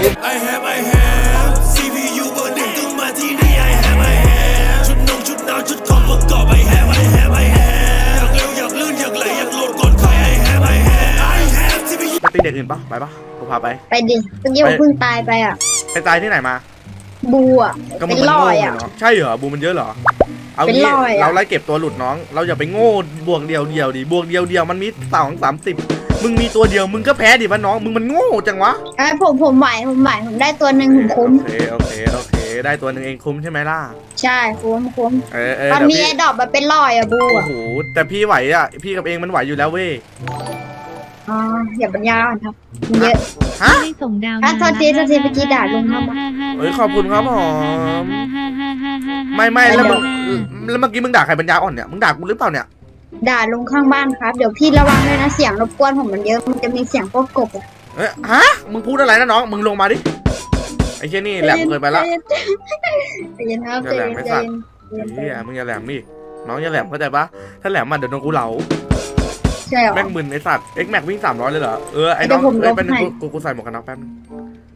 I have I have CPU เบอร์หนึ่งต้องมาที่นี่ I have I have ชุดนงชุดนาวชุดของประกอบ I have I have I have อยากเร็วอยากลื่นอยากไหลอยากโหลดก่อนใคร I have I have I have CPU ไปตีเด็กอื่นปะไปปะกูพาไป ไปดิเมื่อกี้ผมเพิ่งตายไปอะ ไปตายที่ไหนมา บูอะก็เป็มันนมันรโง่อยอะ เนาะใช่เหรอบูมันเยอะเหรอ เอาเป็นงี้ร้อยอะ เราไล่เก็บตัวหลุดน้อง เราอย่าไปโง่บวกเดียวเดียวดิบวกเดียวเดียวมันมีสองสามสิบ มึงมีตัวเดียวมึงก็แพ้ดิวะน้อง มึงมันโง่จังวะไอ้ยผมผมไหวผมไหวผมได้ตัวหนึ่งผมคุ้ม โอเคโอเคโอเค ได้ตัวหนึ่งเองคุ้มใช่ไหมล่ะ ใช่คุ้มคุ้มเออเออตอนเดี๋ยวมีพี่ไอ้ดอกมันเป็นรอยอะบูโอ้อะโหแต่พี่ไหวอะ พี่กับเองมันไหวอยู่แล้วเว้ย อ๋ออย่าปัญญาอ่อนครับมันเยอะ ฮะให้ส่งดาวอะโทษทีโทษทีเมื่อกี้ด่าลุงครับ เฮ้ยขอบคุณครับผม ไม่ไม่แล้วมึงแล้วเมื่อกี้มึงด่าใครปัญญาอ่อนเนี่ย มึงด่ากูหรือเปล่าเนี่ย ด่าลุงข้างบ้านครับ เดี๋ยวพี่ระวังด้วยนะเสียงรบกวนผมมันเยอะ มันจะมีเสียงพวกกบอะเอ้ยฮะมึงพูดอะไรนะน้องมึงลงมาดิไอ้เช่ยนี่แหลมเกินไปละ ใจเย็นใจเย็นครับใจอย่าแหลเย็มนไม่ใจสัตว์เย็นใจเฮีเย็ยนมึงอย่าแหลมดิน้องอย่าแหลมเข้าใจปะถ้าแหลมมาเดี๋ยวโดนกูเหลาใช่เหรอ แม่งมึนไอ้สัตว์เอ็กแม็กวิ่งสามร้อยเลยเหรอเออไอ้เดี๋น้ยองวผมเอ้ยลบเป็นงให้ กูกูกูใส่หมวกกันน็อกแป๊บนึง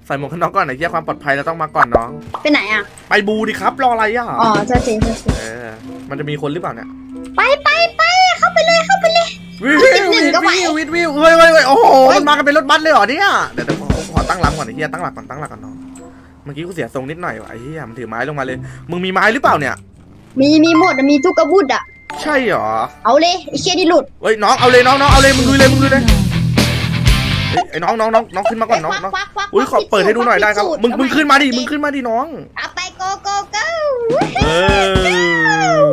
ใส่หมวกกันน็อกก่อนไอ้เหี้ยความปลอดภัยเราต้องมาก่อนน้อง ไปไหนอะ ไปบูดิครับ รออะไรอะอ๋อโทษทีโทษทีเออมันจะมีคนหรือเปล่าเนี่ยไปไปไปเข้าไปเลยเข้าไปเลย วิวสิบหนึ่วิงวก็ไหววิววิววิวเฮ้ยเฮ้ยเฮ้ยโอ้โหเฮ้ยมันมากันเป็นรถบัสเลยเหรอเนี่ยเดี๋ยวเดี๋ยวขอขอตั้งลำก่อนไอ้เหี้ยตั้งหลักก่อนตั้งหลักก่อนน้องเมื่อกี้กูเสียทรงนิดหน่อยว่ะไอ้เหี้ยมันถือไม้ลงมาเลย มึงมีไม้หรือเปล่าเนี่ย มีมีหมดอะมีทุกกระบุดอะ ใช่เหรอเอาเลยไอ้เชี่ยนี่หลุดเฮ้ยน้องเอาเลยน้องน้องเอาเลยมึงลุยเลยมึงลุยเลย เฮ้ยไอ้น้องน้องน้องน้องขึ้นมาก่อนน้องน้องควักควักควักอุ้ยขอเปิดให้ดูหน่อยได้ครับพิสูจมึงมึงขึ้นมาดิเอามึงขึ้นมาดิน้องเอาไปโกโกโก้เออ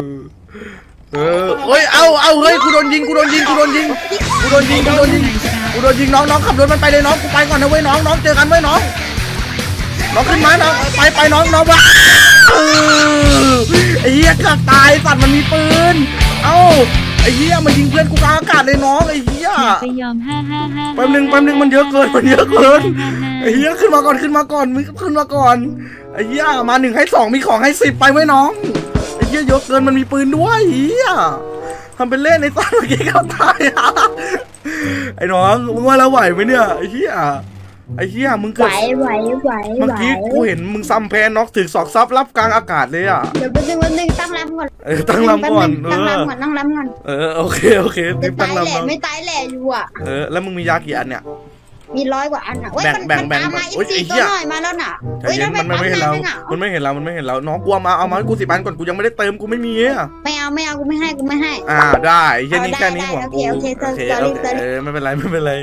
เออเฮ้ยเอาเอาเฮ้ยกูโดนยิงกูโดนยิงกูโดนยิงกูโดนยิงกูโดนยิงกูโดนยิงน้องน้องขับรถมันไปเลยน้องกูไปก่อนนะเว้ยน้องน้องเจอกันเว้ยน้องน้องขึ้นมาน้องไปไปน้องน้องวะเออไอ้เหี้ยเกือบตายสัตว์มันมีปืนเอ้า ไอ้เหี้ยมันยิงเพื่อนกูกลางอากาศเลยน้องไอ้เหี้ยไปยอมห้าห้าห้าแป๊บนึงแป๊บนึงมันเยอะเกินมันเยอะเกินไอ้เหี้ยขึ้นมาก่อนขึ้นมาก่อนมึงขึ้นมาก่อนไอ้เหี้ยมาหนึ่งให้สองมีของให้สิบไปไว้น้องไอ้เหี้ยเยอะเกินมันมีปืนด้วยไอ้เหี้ยทำเป็นเล่นในตาเมื่อกี้เขาตายอะไอ้น้องมึงว่าเราไหวไหมเนี่ยไอ้เหี้ย ไอ้เหี้ยมึงไหเกิวดไหวไหวเมื่อไหวกี้กูเห็นมึงซ้ำแพ้น็อกถึงศอกซับรับกลางอากาศเลยอะเดี๋ยวแป๊บนึงแป๊บนึงตั้งรับก่อนเออตั้งลำก่อนเอตั้งอรับก่อนตั้งรับก่อนเออโอเคโอเคจะรีบตาตั้ยงแหล่ลำไม่ตายแหล่อยู่อะเออแล้วมึงมียากี่อันเนี่ย มีร้อยกว่าอันอะเว้ยแบ่งมันแบ่งมันตามแบ่มางอีโอ้ยกสี่ไอ้เหี้ตัวย หน่อยมาแล้วน่ะใจเฮ้ยเย็แล้นวไปมันปั๊ไม่มเห็นนาเรานยังอะมันไม่เห็นเรา มันไม่เห็นเรา น้องกลัวมา เอามาให้กูสิบอันก่อน กูยังไม่ได้เติม กูไม่มีอะไม่เอาไม่เอากูไม่ให้กูไม่ให้ อ่า ได้ไอ้เหี้ยเอานี่ได้แค่นี้ได้หัวโอกูเคโอเคโอเค sorry โอเค sorry เออ ไม่เป็นไร ไม่เป็นไร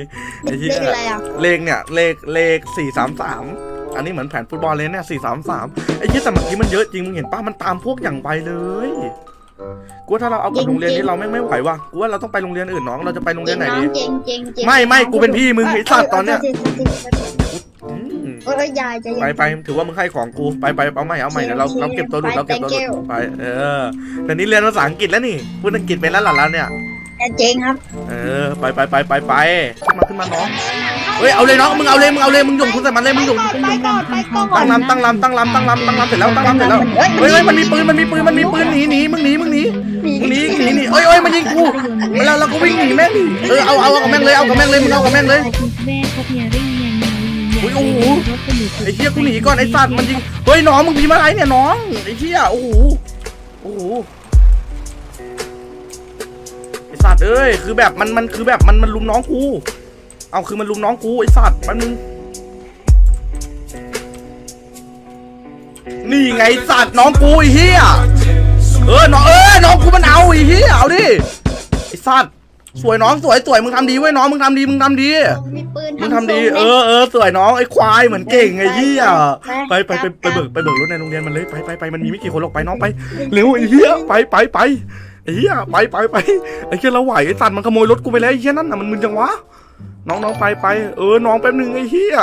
ไอ้เลเหี้ยขอะไรอะเลขเนี่ย เลข เลขสี่สามสามอันนี้เหมือนแผนฟุตบอลเลยเนี่ยสี่สามสามไอ้เหี้ยแต่เมื่อกี้มันเยอะจริง มึงเห็นป้ามันตามพวกอย่างไปเลย กูว่าถ้าเราเอากับโรงเรียนนี้เราไม่ไม่ไหวว่ะกูว่าเราต้องไปโรงเรียนอื่นน้องเราจะไปโรงเรียนไหนดีเจงเจงเจงไม่ไม่กูเป็นพี่มึงไอ้สัตว์ตอนเนี้ยอืมเอ้ยยายใจเย็นไปไปถือว่ามึงให้ของกูไปไปเอาใหม่เอาใหม่เดี๋ยวเราโอเคเราเก็บตัวหลุดไปเราเก็บตัวหลุด thank you ไปเออแต่นี้เรียนภาษาอังกฤษแล้วนี่พูดอังกฤษเป็นแล้วหล่ะแล้วเนี่ย เจงครับ เออไปไปไปไปไปขึ้นมาขึ้นมาน้องเฮ้ยเอาเลยน้องมึงเอาเลยมึงเอาเลยมึงหย่งคุณใส่มันเลยมึงหย่งไปก่อนไปก่อนตั้งลำตั้งลำตั้งลำตั้งลำตั้งลำเสร็จแล้วตั้งลำเสร็จแล้วเฮ้ยเฮ้ยมันมีปืนมันมีปืนมันมีปืนหนีหนีมึงหนีมึงหนีมึงหนีหนีหนีเอ้ยเอ้ยมันยิงกูแล้วเราก็วิ่งหนีแม่งดิเออเอาเอาเอากับแม่งเลยเอากับแม่งเลยมึงเอากับแม่งเลยแม่พบเยริ่งยังยังอุ๊ยโอ้โหไอ้เหี้ยกูหนีก่อนไอ้สัตว์มันยิงเฮ้ยน้องมึงพิมพ์อะไรเนี่ยน้องไอ้เหี้ยโอ้โหโอ้โหไอ้ สัตว์เอ้ยคือแบบมันมันคือแบบมันมันลุมน้องกูเอาคือมันลุมน้องกูไอ้สัตว์มันมึงนี่ไงไอ้สัตว์น้องกูไอ้เหี้ยเออน้องเออน้องกูมันเอาไอ้เหี้ยเอาดิไอ้สัตว์สวยน้องสวยสวยมึงทำดีเว้ยน้องมึงทำดีมึงทำดีมีปืนมึงทำดี เออเออสวยน้องไอ้ควายเหมือนเก่งไอ้เหี้ยไปไปไปไปเบิกไปเบิกรถในโรงเรียนมันเลยไปไปไปมันมีไม่กี่คนหรอกไปน้องไปเร็วไอ้เหี้ยไปไปไปไอ้ เหี้ยไปไปไปไอ้เหี้ยเราไหวไอ้สัตว์มันขโมยรถกูไปแล้วไอ้เหี้ยนั่นน่ะมันมึนจังวะ น้องน้องไปไปเออน้องแป๊บนึงไอ้เหี้ย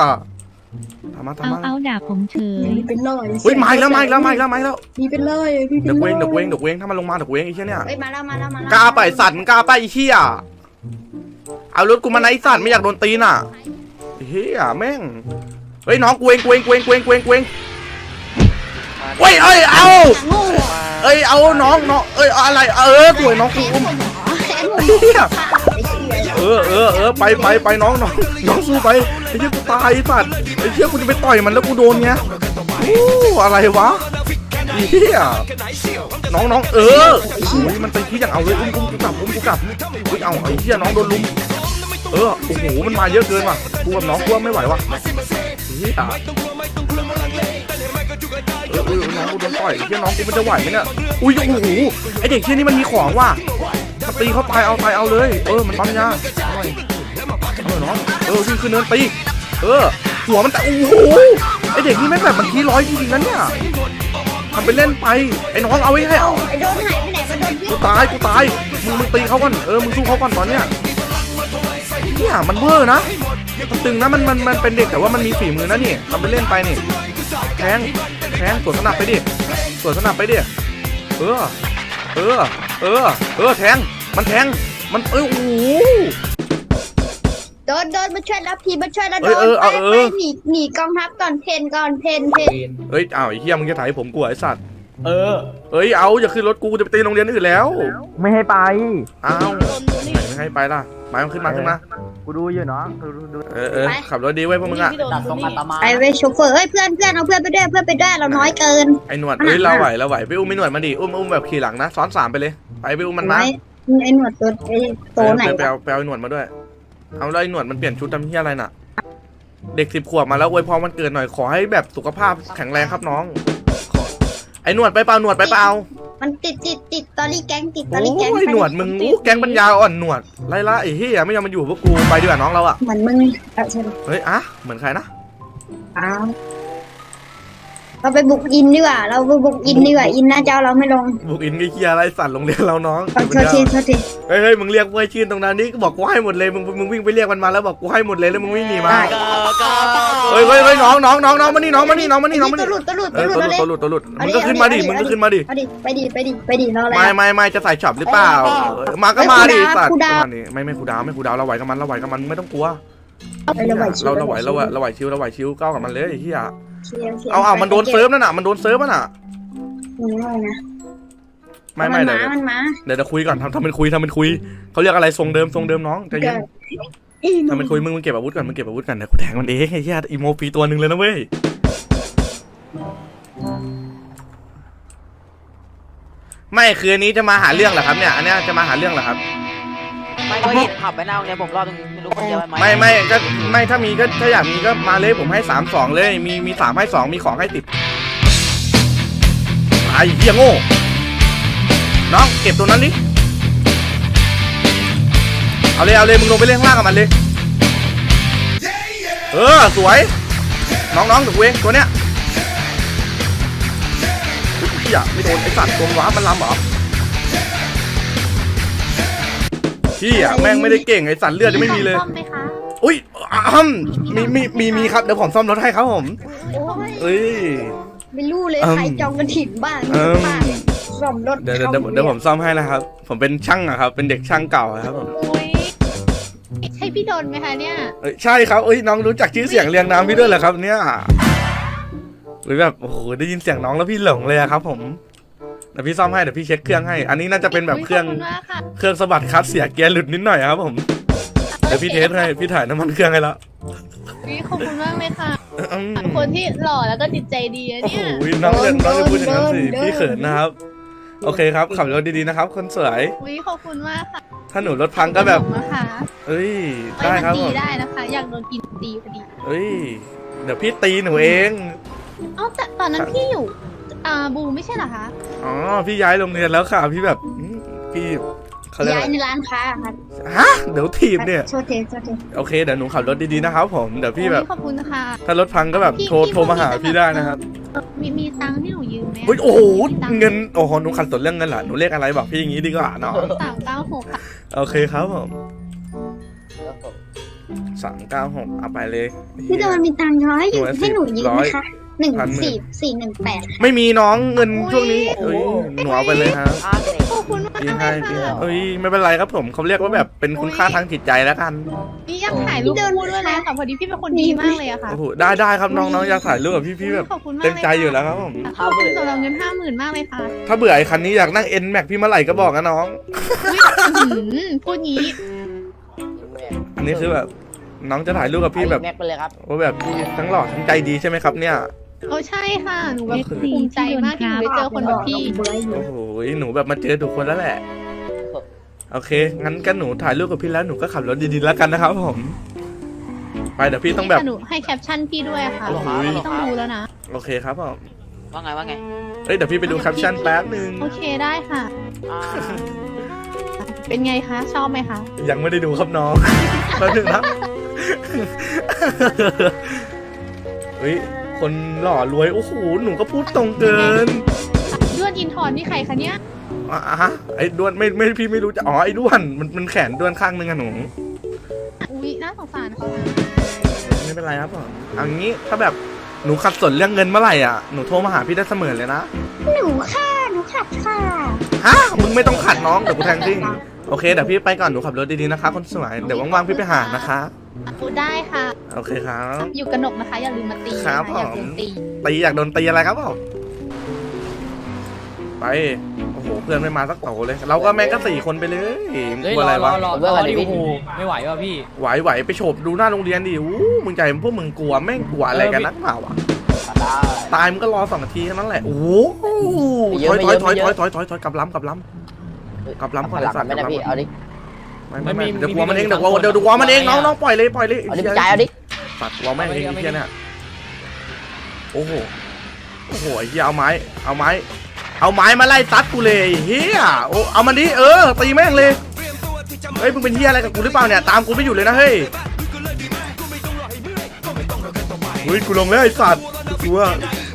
ทำมาเอาทำมาเอาด่าผมเฉยมีเป็นร้อยเฮ้ยมาอีกแล้วมาอีกแล้วมาอีกแล้วมาอีกแล้วมีเป็นร้อยมีเป็นเดี๋ยวร้เวอยงเดี๋ยวเวงเดี๋ยวเวงถ้ามันลงมาเดี๋ยวเวงไอ้เหี้ยเนี่ยเฮ้ยมาแล้วมาแล้วมาแล้วกล้าไปะไอ้สัตว์มึงกล้าไปะไอ้เหี้ยเอารถกูมาไหนไอ้สัตว์ไม่อยากโดนตีนอะไอ้เหี้ยแม่งเฮ้ยน้องกูเองกูเองกูเองกูเองกูเองกูเอง เฮ้ยเอ้ยเอาโง่เอ้ยเอาน้องน้องเอ้ยอะไรเออสวยน้องกูมเอแขนผมเหี้ยไอ้เออเออเออไปไปไปน้องน้องน้องสู้ไปไอ้เหี้ยกูตายไอ้สัตว์ไอ้เหี้ยกูจะไปต่อยมันแล้วกูโดนไงอู้อะไรวะเหี้ยน้องน้องเออโอ้ยมันไปที่อย่างเอาเลยอุ้มอุ้มกูกลับอุ้มกูกลับอุ้ยเอาไอ้เหี้ยน้องโดนลุมเออโอ้โหมันมาเยอะเกินว่ะกูกับน้องกูไม่ไหวว่ะเหี้ย องกูโดนต่อยเหี้ยน้องกูมันจะไหวไหมเนี่ยอุ้ยโอ้โหไอเด็กเชี่ยนี่มันมีของว่ะมันตีเขาตายเอาตายเอาเลย เออมันปั๊มยาเออยเออน้องเออวิ่งขึ้นเนินตีเออหัวมันแต่โอ้โหไอเด็กนี่แม่งแบบมันขี้ร้อยจริงๆนะเนี่ยทำไปเล่นไปไอ้น้องเอาไว้ให้เอาโดนหายไปไหนมาโดนกูตายกูตายมึงมึงตีเขาก่อนเออมึงสู้เขาก่อนตอนเนี้ยเนี่ยมันเวอร์นะมันตึงนะมันมันมันเป็นเด็กแต่ว่ามันมีฝีมือนะนี่ทำไปเล่นไปนี่แทง แทงสวนสนับไปดิสวนสนับไปดิเออเออเออเออแทงมันแทงมันเออโอ้โหโดนโดนมาช่วยแล้วพี่มาช่วยแล้วเอโดอนเออไปเอาเอไปอหนีหนีกองทัพก่อนเพนก่อนเพนเพนเฮ้ยอ้าวไอ้เหี้ยมึงจะถ่ายให้ผมกลัวไอ้สัตว์เออเฮ้ยเอาอย่าขึ้นรถกูกูจะไปตีโรงเรียนอื่นแล้ว ไม่ให้ไปอ้าวไหนไม่ให้ไปล่ะไปมันขึ้นมาขึ้นมา กูดูอยู่เนาะดูดูดูเออเออขับรถดีไว้ยพวกมึงอะดัดทรงอัตมาไปเว้ยโชเฟอร์เฮ้ยเพื่อนเพื่อนเอาเพื่อนไปด้วยเพื่อนไปด้วยเราน้อยเกิน ไอ้หนวดเฮ้ยเราไหวเราไหวไปอุ้มไอ้หนวดมาดิอุ้มอุ้มแบบขี่หลังนะซ้อนสามไปเลยไปไปอุ้มมันมาไอ้ไอ้หนวดตัวไอ้โตไหนเออไปเอาไปเอาไอ้หนวดมาด้วย เอาแล้วไอ้หนวดมันเปลี่ยนชุดทำเหี้ยอะไรน่ะ เด็กสิบขวบมาแล้วอวยพรมันเกิดหน่อยขอให้แบบสุขภาพแข็งแรงครับน้องขอไอ้หนวดไปเปล่าหนวดไปเปล่า มันติดติดติดตอรี่แก๊งติดตอโอ้รี่แก๊งยหนวดมึงอู้แก๊งปัญญาอ่อนหนวดไล่ละไอ้เหี้ยไม่ยอมมาอยู่กับพวกกูไปดีกว่าน้องเราอะเหมือนมึงเอาใช่ไหมเฮ้ยอะเหมือนใครนะอ้าว เราไปบุกอินดีกว่า เราไปบุกอินดีกว่า อินน่าจะเอาเราไม่ลงบุกอินไอ้เหี้ยอะไรสั่นโรงเรียนเราน้องขอโทษทีโทษทีเฮ้ยเฮ้ยมึงเรียกไว้ชื่นตรงนั้นนี่ก็บอกกูให้หมดเลย มึงมึงวิ่งไปเรียกมันมาแล้วบอกกูให้หมดเลยแล้วมึงวิ่งหนีมาได้เฮ้ยเฮ้ยเฮ้ยน้องน้องน้องน้องมานี่น้องมานี่น้องมานี่น้องมาตันี่วหลุดตัวหลุดเอตัวอหลุดตัวหเอาลุเลดยตัวหลุดตัวหลุดมึงก็ขึ้นมาดิ มึงก็ขึ้นมาดิเอาดิไปดิไปดิไปดิรออะไรไม่อะไม่ไม่จะใส่ช็อปหรือเปล่าเออมาก็มาดิเอ้ยสัตว์ครูดาวประมาณนี้ไม่ไม่ครูดาวไม่ครูดาวเราไหวกับมันเราไหวกับมันไม่ต้องกลัวไปเราไหวชิวเราเราไหวเราไหวเราไหวชิวเราไหวชิวก้าวกับมันเลยไอ้เหี้ย ชียร์ชียร์เอาเอามันโดนเซิร์ฟนั่นน่ะมันโดนเซิร์ฟมันน่ะอืมไม่นะไม่ไม่นเดี๋ยวมามันมาเดี๋ยวจะคุยก่อนทำทำเป็นคุยทำเป็นคุยเขาเรียกอะไรทรงเดิมทรงเดิมน้องใจเย็นทำเป็นคุยมึงมึงเก็บอาวุธก่อนมึงเก็บอาวุธก่อนเดี๋ยวกูแทงมันเองไอ้เหี้ยอีโมฟรีตัวหนึ่งเลยนะเว้ยไม่คืออันนี้จะมาหาเรื่องเหรอครับเนี่ยอันเนี้ยจะมาหาเรื่องเหรอครับ ไม่ก็เห็นขับไปหน้าโรงเรียนผมรอบนึงไม่รู้คนเดียวไหมไม่ไม่ก็ไม่ถ้ามีก็ถ้าอยากมีก็มาเลยผมให้สามสองเลยมีมีสามให้สองมีของให้ติดไอ้เหี้ยโง่น้องเก็บตัวนั้นดิเอาเลยเอาเลยมึงลงไปเล่นข้างล่างกับมันเลยเออสวย น้องๆเดี๋ยวกูเองตัวเนี้ยอุ๊ยเหี้ยไม่โดนไอสัตว์ตัวว้ามันลำเหรอ พี่อะแม่งไม่ได้เก่งไอสัตว์เลือดยังไม่มีเลย ซ่อมไหมคะอุ้ยอ้ำมีมีมีมีครับเดี๋ยวผมซ่อมรถให้ครับผมโอ้ยเอ้ย ไม่รู้เลยอืมใครจองกระถิ่นบ้างอืม บ้างซ่อมรถเดี๋ยวเดี๋ยวเดี๋ยวเดี๋ยวผมซ่อมให้นะครับ ผมเป็นช่างอะครับ เป็นเด็กช่างเก่าอะครับผมอุ้ยใช่พี่ดนไหมคะเนี่ยเอ้ยใช่ครับเอ้ยน้องรู้จักชื่อเสียงเรียงนามพี่ด้วยเหรอครับเนี่ยหรือแบบโอ้โหได้ยินเสียงน้องแล้วพี่หลงเลยอะครับ ผมเดี๋ยวพี่ซ่อมให้เดี๋ยวพี่เช็คเครื่องให้ อันนี้น่าจะเป็นแบบเครื่องขอบคุณมากค่ะเครื่องสะบัดคลัตช์เสียเกียร์หลุดนิดหน่อยครับผม เดี๋ยวพี่เทสให้พี่ถ่ายน้ำมันเครื่องให้แล้วอุ๊ยขอบคุณมากเลยค่ะอืมคนที่หล่อแล้วก็จิตใจดีอะโอ้โหเนี่ยน้องจะน้องจะพูดอย่างนั้นสิพี่เขินนะครับ โอเคครับขับรถดีๆนะครับ คนสวยอุ้ยขอบคุณมากค่ะ ถ้าหนูรถพังก็แบบขอบคุณนะคะเอ้ยไว้ได้มันครับตีผมได้นะคะ อยากโดนกินตีพอดีเอ้ยเดี๋ยวพี่ตีหนูเอง เอ้าแต่ตอนนั้นพี่อยู่ อ่าบูไม่ใช่เหรอคะอ๋อพี่ย้ายโรงเรียนแล้วค่ะ พี่แบบอืมพี่เขาเรียกย้าอะยไรในร้านค้าครับฮะเดี๋ยวถีบเนี่ยโทษทีโทษทีโอเคเดี๋ยวหนูขับรถดีๆนะครับผมเดี๋ยวพี่แบบอุ๊ยขอบคุณนะคะถ้ารถพังก็แบบพี่โทรพี่โทรมาหาพี่พี่ได้นะครับมีมีตังค์ที่หนูยืมไหมเฮ้ยโอ้โหมีตัค์เงินโอ้โหหนูขัดสนเรื่องเงินเหรอหนูเรียกอะไรบอกพี่อย่างนี้ดีกว่าเนาะสามเก้าหกค่ะโอเคครับผมสามเก้าหกเอาไปเลย พี่โดนมีตังค์ร้อยอยู่หน่วยให้หนูยืมร้ไหอมยคะ หนึ่งพันหมื่นสี่สี่หนึ่งแปด ไม่มีน้องเงินอุ๊ยช่วงนี้เอ้ยหนูเอาไปเลยครับอ้าวเด็กขอบคุณมากพี่เลให้ยพี่ค่ะให้เอ้ยไม่เป็นไรครับผมเขาเรียกว่าแบบเป็นคุณค่าทางจิตใจแล้วกันนี่อยากถ่ายรูปคู่ด้วยเลยค่ะพอดีพี่เป็นคนดีมากเลยอะค่ะโอ้โหได้ได้ครับน้องน้องอยากถ่ายรูปกับพี่พี่แบบขอบคุณมากเต็มใจลค่ะอยู่แล้วครับผมขอบคุณสำหรับเงินห้าหมื่นมากเลยค่ะ ถ้าเบื่อไอ้คันนี้อยากนั่งเอ็นแม็กพี่เมื่อไหร่ก็บอกนะน้องอุ๊ยอื้อหือพูดงี้อันนี้คือแบบน้องจะถ่ายรูปกับพี่แบบแม็กไปเลยครับว่าแบบพี่ทั้งหล่อทั้งใจดีใช่ไหมครับเนี่ย โอ้ใช่ค่ะ หนูแบบ FC ภูมิใจมากที่หนูได้เจอคนแบบพี่ โอ้โหหนูแบบมาเจอถูกคนแล้วแหละ โอเค งั้นก็หนูถ่ายรูปกับพี่แล้วหนูก็ขับรถดีๆแล้วกันนะครับผม ไปเดี๋ยวพี่ต้องแบบ หนูให้แคปชั่นพี่ด้วยค่ะโอ้โห พี่ต้องรู้แล้วนะ โอเคครับผมว่าไงว่าไงเอ้ยเดี๋ยวพี่ไปดูแคปชั่นแป๊บนึง โอเคได้ค่ะ อ่าเป็นไงคะ ชอบไหมคะ ยังไม่ได้ดูครับน้อง แป๊บนึงนะเฮ้ย คนหล่อรวย โอ้โห หนูก็พูดตรงเกินด้วนอินทอนนี่ใครคะเนี่ยอะฮะไอ้ด้วนไม่ไม่พี่ไม่รู้จะอ๋อไอ้ด้วนมันมันแขนด้วนข้างนึงอะหนูอุ๊ยน่าสงสารเขานะไม่เป็นไรครับผมเอันนี้ถ้าแบบหนูขัดสนเรื่องเงินเมื่อไหร่อะหนูโทรมาหาพี่ได้เสมอเลยนะหนูค่ะหนูขับค่ะฮะมึงไม่ต้องขัดน้องเดี๋ยวกูแทงจริงโอเคเดี๋ยวพี่ไปก่อนหนูขับรถดีๆนะคะคนสวยเดี๋ยวว่างๆพี่ไปหานะคะ พูดได้ค่ะ โอเคครับ อยู่กระหนกนะคะ อย่าลืมมาตีครันะบคะอย่าผมลืมตี ตีอยากโดนตีอะไรครับผมไป โอ้โห เพื่อนไม่มาสักโตเลย เราก็แม่งก็สี่คนไปเลยมึงเฮ้ยกลัวรอะไรอรวะอรอรอดิโอ้โหไม่ไหวว่ะพี่ ไหวไหวไปโฉบดูหน้าโรงเรียนดิอู้มึงใจพวกมึงกลัวแม่งกลัวอะไรกันนักหนาวะได้ตายมึงก็รอสองนาทีแค่นั้นแหละ โอ้โหไม่ถเยอยอะถอยไม่ถอยเยถอะอยถอยถอยถอยกลับล้ำกลับล้ำกลับล้ำเอาหลังกันไม่ได้พี่เอาดิ ไม่ไม่ไม่มันมีเดี๋ยวกลัวมันเองมีเดี๋ยวกลัวมีเดี๋ยวดูกลัวมันเองมีน้องน้องปล่อยเลยปล่อยเลยเอาดิพี่จ่ายเอาดิตัดกลัวแม่งเองเอาไอ้ไม่เหี้ยเนี่ยโอ้โหโอ้โหไอ้เหี้ยเอาไม้เอาไม้ เอาไม้มาไล่ซัดกูเลยไอ้เฮียโอ้เอามันดิเออตีแม่งเลยเฮ้ยมึงเป็นเฮียอะไรกับกูหรือเปล่าเนี่ยตามกูไม่อยู่เลยนะเฮ้ยเฮ้ยกูลงแล้วไอ้สัตว์กูว่า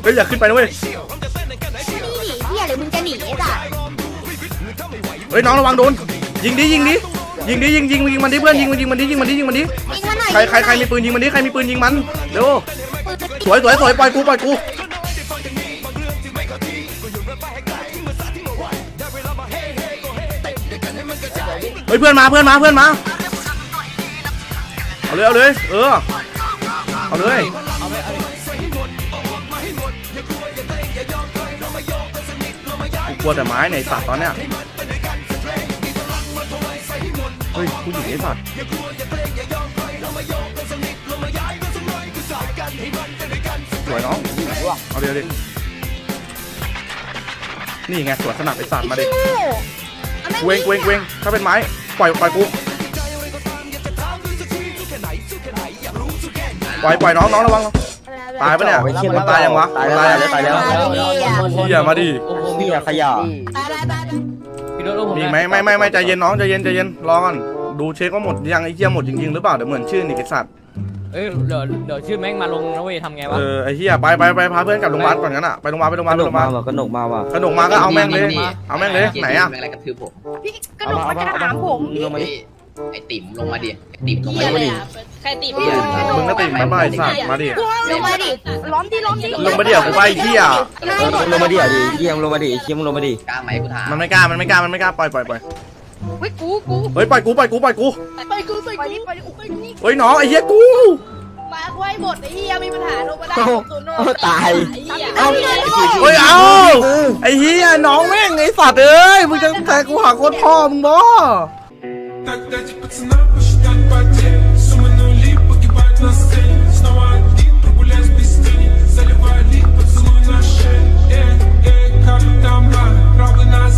เฮ้ยอยากขึ้นไปนะเว้ยพี่อะไรมึงจะหนีจ้ะเฮ้ยน้องระวังโดนยิงดิยิงดิ ยิงดิยิงยิงยิงมันดิเพื่อนยิงมันยิงมันดิยิงมันดิยิงมันดิยิงมาหน่อยใครใครใครมีปืนยิงมันดิใครมีปืนยิงมันเร็วสวยสวยสวยปล่อยกูปล่อยกูเฮ้ยเพื่อนมาเพื่อนมาเพื่อนมาเอาเลยเอาเลยเออเอาเลยกูกลัวแต่ไม้เนี่ยไอ้สัตว์ตอนเนี้ย เฮ้ยผู้หญิงไอ้สัตว์สวยน้องเอาเดี๋ยวดินี่ไงสวนสนับไอ้สัตว์มาดิเวงเวงเวงถ้าเป็นไม้ปล่อยปล่อยกูปล่อยปล่อยน้องน้องระวังตายปะเนี่ยมันตายยังวะมันตายยังตายแล้วเฮียมาดิโอ้โหพี่ขยะ พี่โดนโอ้ผมมีไหมไม่ไม่ไม่ใจเย็นน้องใจเย็นใจเย็นรอก่อนดูเช็คว่าหมดยังไอ้เหี้ยหมดจริงๆหรือเปล่าเดี๋ยวเหมือนชื่อนี่ไอ้สัตว์เอ้ยเดี๋ยวเดี๋ยวชื่อแม่งมาลงนะเว้ยทำไงวะ เออไอ้เหี้ยไปไปไปพาเพื่อนกลับโรงพยาบาลก่อนงั้นอะไปโรงพยาบาลไปโรงพยาบาลไปโรงพยาบาลกระหนกมาว่ะขนมมาก็เอาแม่งเลยเอาแม่งเลยไหนอะอะไรกระทืบผมพี่กระหนกมันจะถามผมลงมาดิ ไอติ๋มลงมาดิไอติ๋มลงมาเกูติ่ะใครตีเหี้ย มึงน่าติดมมาบ่อยสัตมาดิ ลงมาดิ ล้อมดิล้อมดิลงมาดิอะกูไปเหี้ย ลงมาดิอะดิเยี่ยมลงมาดิเยี่ยมลงมาดิกล้าไหมกูถามมันไม่กล้า มันไม่กล้า มันไม่กล้า ปล่อยปล่อยปล่อยเฮ้ยกูกูเฮ้ยปล่อยกูปล่อยกูปล่อยกู ไปกูไปไปกูนี่ไปกูไปนี่เฮ้ยน้องไอ้เหี้ยกู มาไว้หมดไอ้เหี้ยมีปัญหาโนบะได้ศูนย์โนบะได้ไอ้เหี้ยเอาเฮ้ยเอาไอ้เหี้ยน้องแม่งไอ้สัตว์เอ้ย มึงจะแทงกูหาโคตรพ่อมึงบ่ Tak ป It's not